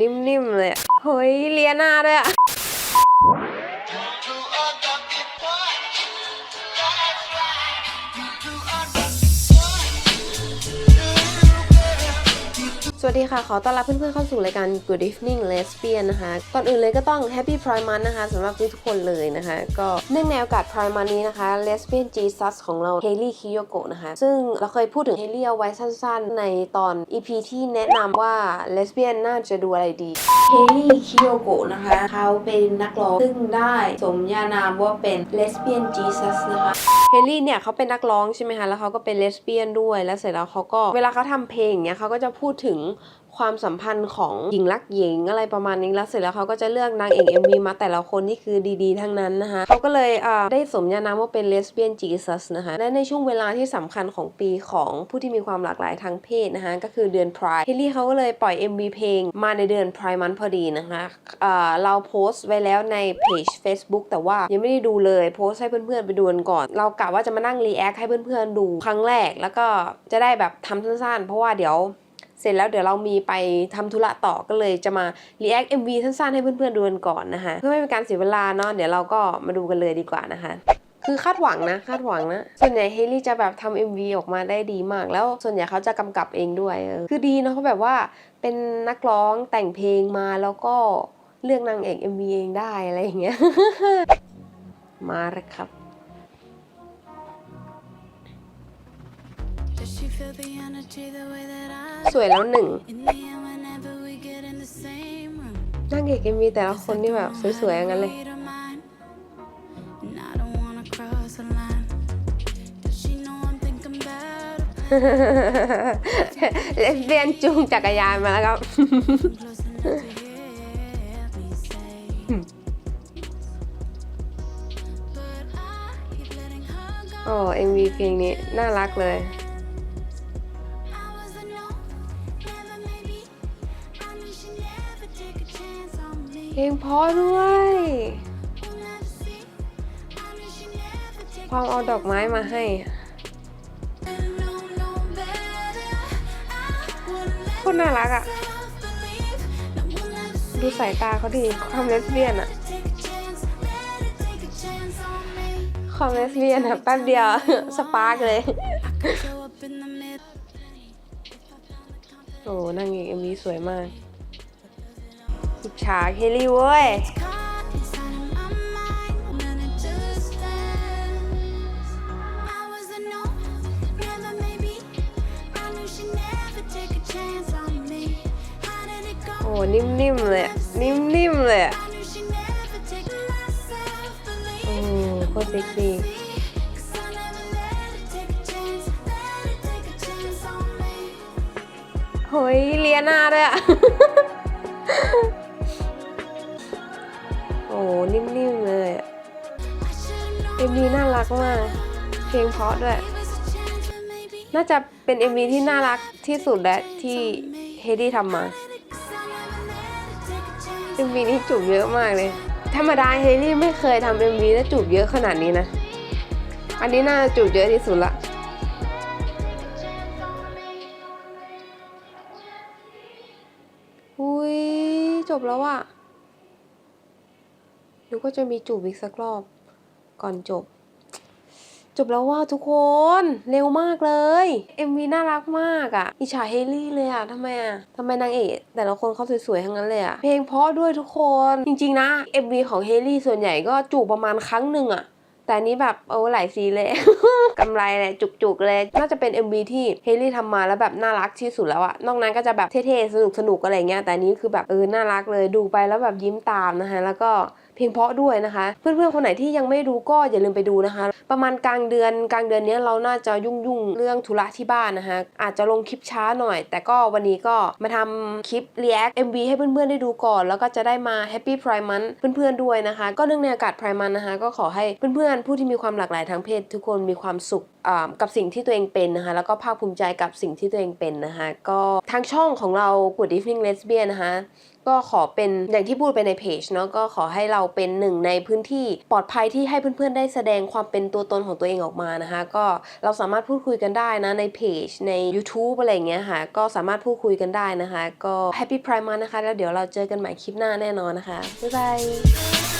นิ่มๆเลยอะเฮ้ยเลียหน้าด้วยอะ สวัสดีค่ะ ขอต้อนรับเพื่อนๆเข้าสู่รายการ Good Evening Lesbian นะคะ ก่อนอื่นเลยก็ต้อง Happy Pride Month นะคะสำหรับทุกๆคนเลยนะคะ ก็เนื่องในโอกาส Pride Month นี้นะคะ Lesbian Jesus ของเรา Hailey Kiyoko นะคะ ซึ่งเราเคยพูดถึง Hailey เอาไว้สั้นๆ ในตอน EP ที่แนะนำว่า Lesbian น่าจะดูอะไรดี Hailey Kiyoko นะคะ เขาเป็นนักร้อง ซึ่งได้สมญานามว่าเป็น Lesbian Jesus นะคะเฮลี่เนี่ยเขาเป็นนักร้องใช่ไหมคะ แล้วเขาก็เป็นเลสเบี้ยนด้วย แล้วเสร็จแล้วเขาก็เวลาเขาทำเพลงเงี้ยเขาก็จะพูดถึงความสัมพันธ์ของหญิงรักหญิงอะไรประมาณนี้แล้วเสร็จแล้วเขาก็จะเลือกนางเอก MV มาแต่ละคนนี่คือดีๆ ทั้งนั้นนะคะเขาก็เลยได้สมญานามว่าเป็นเลสเบี้ยนจีซัสนะคะและในช่วงเวลาที่สำคัญของปีของผู้ที่มีความหลากหลายทางเพศนะคะก็คือเดือน Pride เฮลลี่เขาก็เลยปล่อย MV เพลงมาในเดือน Pride มันพอดีนะคะเราโพสต์ไว้แล้วในเพจ Facebook แต่ว่ายังไม่ได้ดูเลยโพสต์ให้เพื่อนๆไปดูกันก่อน เรากะว่าจะมานั่งรีแอคให้เพื่อนๆดูครั้งแรกแล้วก็จะได้แบบทำสั้นๆเพราะว่าเดี๋ยว เสร็จแล้วเดี๋ยวเรามีไปทำธุระต่อก็เลยจะมา react MV สั้นๆให้เพื่อนๆดูกันก่อนนะคะเพื่อไม่เป็นการเสียเวลาเนาะเดี๋ยวเราก็มาดูกันเลยดีกว่านะคะคือคาดหวังนะคาดหวังนะ ส่วนใหญ่เฮลี่จะแบบทำ MV ออกมาได้ดีมาก แล้วส่วนใหญ่เขาจะกำกับเองด้วยคือดีเนาะเขาแบบว่าเป็นนักร้องแต่งเพลงมาแล้วก็เลือกนางเอก MV เองได้อะไรอย่างเงี้ยมาเลยครับ สวยแล้วหนึ่ง In the end, whenever we get in the same room นางเอก MV แต่ละคนนี่แบบสวยๆอย่างนั้นเลย read her mind, And I don't wanna cross the line Does she know I'm thinking about her เลสเบี้ยนจูงจักรยานมาแล้วครับ Close enough to hear me say But I keep letting her go โอ้ MV เพลงนี้ น่ารักเลย เพลงเพราะด้วย ความเอาดอกไม้มาให้ คนน่ารักอะ่ะ ดูสายตาเขาดีความเลสเบียนอะ่ะ ความเลสเบียนอะ่ะ แป๊บเดียว สปาร์กเลยโอ้นางเอกเอ็มวีสวยมาก อิจฉาเคลลี่เว้ย โอ้นิ่มๆเลยนิ่มๆเลยโอ้โคตรเซ็กซี่เฮ้ยเลียหน้าด้วยอะ MV น่ารักมาก เพลงเพราะด้วย น่าจะเป็น MV ที่น่ารักที่สุดและที่เฮดี้ทำมา MV นี้จูบเยอะมากเลย ธรรมดาเฮลี่ไม่เคยทำ MV แล้วจูบเยอะขนาดนี้นะ อันนี้น่าจูบเยอะที่สุดละอุ้ยจบแล้วอะหรือว่าจะมีจูบอีกสักรอบ ก่อนจบ จบแล้วว่าทุกคนเร็วมากเลย MV น่ารักมากอะอิจฉาเฮลี่เลยอะทำไมอะทำไมนางเอกแต่ละคนเขาสวยๆทั้งนั้นเลยอะเพลงเพราะด้วยทุกคนจริงๆนะ MV ของเฮลี่ส่วนใหญ่ก็จูบประมาณครั้งหนึ่งอะแต่นี้แบบโอ้หลายซีเลย กำไรเลยจุกๆเลย น่าจะเป็น MV ที่เฮลี่ทำมาแล้วแบบน่ารักที่สุดแล้วอะนอกนั้นก็จะแบบเท่ๆ สนุกๆ อะไรเงี้ย แต่นนี้คือแบบเออ น่ารักเลย ดูไปแล้วแบบยิ้มตามนะคะแล้วก็ เพลงเพราะด้วยนะคะ เพื่อนๆคนไหนที่ยังไม่ดูก็อย่าลืมไปดูนะคะ ประมาณกลางเดือนกลางเดือนนี้เราน่าจะยุ่งๆเรื่องธุระที่บ้านนะคะ อาจจะลงคลิปช้าหน่อย แต่ก็วันนี้ก็มาทำคลิป react MV ให้เพื่อนๆได้ดูก่อน แล้วก็จะได้มา Happy Pride Month เพื่อนๆด้วยนะคะ ก็เนื่องในอากาศ Pride Month นะคะ ก็ขอให้เพื่อนๆผู้ที่มีความหลากหลายทางเพศ ทุกคนมีความสุขกับสิ่งที่ตัวเองเป็นนะคะ แล้วก็ภาคภูมิใจกับสิ่งที่ตัวเองเป็นนะคะ ก็ทางช่องของเรา Good Evening Lesbian นะคะ ก็ขอเป็นอย่างที่พูดไปในเพจเนาะก็ขอให้เราเป็นหนึ่งในพื้นที่ปลอดภัยที่ให้เพื่อนๆ ได้แสดงความเป็นตัวตนของตัวเองออกมานะคะ ก็เราสามารถพูดคุยกันได้นะในเพจใน YouTube อะไรเงี้ยค่ะ ก็สามารถพูดคุยกันได้นะคะ ก็ Happy Prime Month นะคะ แล้วเดี๋ยวเราเจอกันใหม่คลิปหน้าแน่นอนนะคะบ๊ายบาย